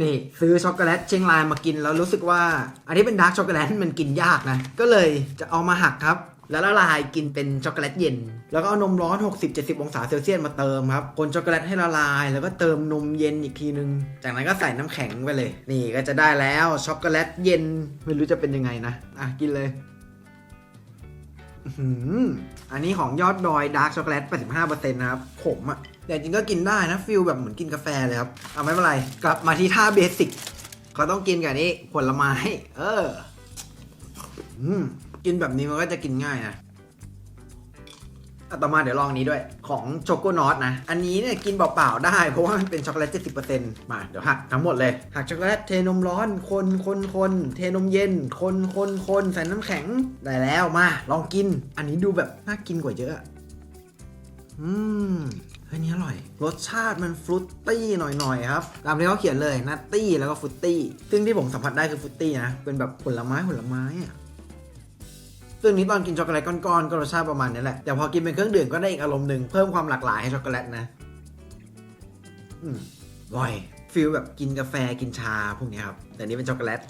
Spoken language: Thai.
นี่ซื้อช็อกโกแลตเชียงรายมากินแล้วรู้สึกว่า อันนี้เป็นดาร์กช็อกโกแลตมันกินยากนะ ก็เลยจะเอามาหักครับ แล้วละลายกินเป็นช็อกโกแลตเย็น แล้วก็เอานมร้อน 60-70 องศาเซลเซียสมาเติมครับคนช็อกโกแลตให้ละลาย แล้วก็เติมนมเย็นอีกทีนึง จากนั้นก็ใส่น้ำแข็งไปเลย นี่ก็จะได้แล้วช็อกโกแลตเย็นไม่รู้จะเป็นยังไงนะอะกินเลย อันนี้ของยอดดอยดาร์กช็อกโกแลต85%นะครับขมอะ่ะแต่จริงก็กินได้นะฟิลแบบเหมือนกินกาแฟเลยครับ เอาไม่เป็นไร กลับมาที่ท่าเบสิกเขาต้องกินกับนี้ผลไม้ เอออืมกินแบบนี้มันก็จะกินง่ายนะ ต่อมาเดี๋ยวลองนี้ด้วยของโชโกนอตนะ อันนี้เนี่ยกินเปล่าๆได้ เพราะว่ามันเป็นช็อกโกแลต70%มาเดี๋ยวหักทั้งหมดเลย หักช็อกโกแลตเทนมร้อนคนคนคนเทนมเย็น คนคนคนใส่น้ำแข็งได้แล้วมา ลองกิน อันนี้ดูแบบน่ากินกว่าเยอะ อืมเฮ้ยนี่อร่อย รสชาติมันฟรุตตี้หน่อยๆครับ ตามที่เขาเขียนเลยนัตตี้แล้วก็ฟรุตตี้ ซึ่งที่ผมสัมผัสได้คือฟรุตตี้นะ เป็นแบบผลไม้ผลไม้อะ ซึ่งนี้ตอนกินช็อกโกแลตก้อนๆก็รสชาติประมาณนี้แหละ แต่พอกินเป็นเครื่องดื่มก็ได้อีกอารมณ์หนึ่งเพิ่มความหลากหลายให้ช็อกโกแลตนะอืมอร่อยฟิลแบบกินกาแฟกินชาพวกนี้ครับแต่นี้เป็นช็อกโกแลต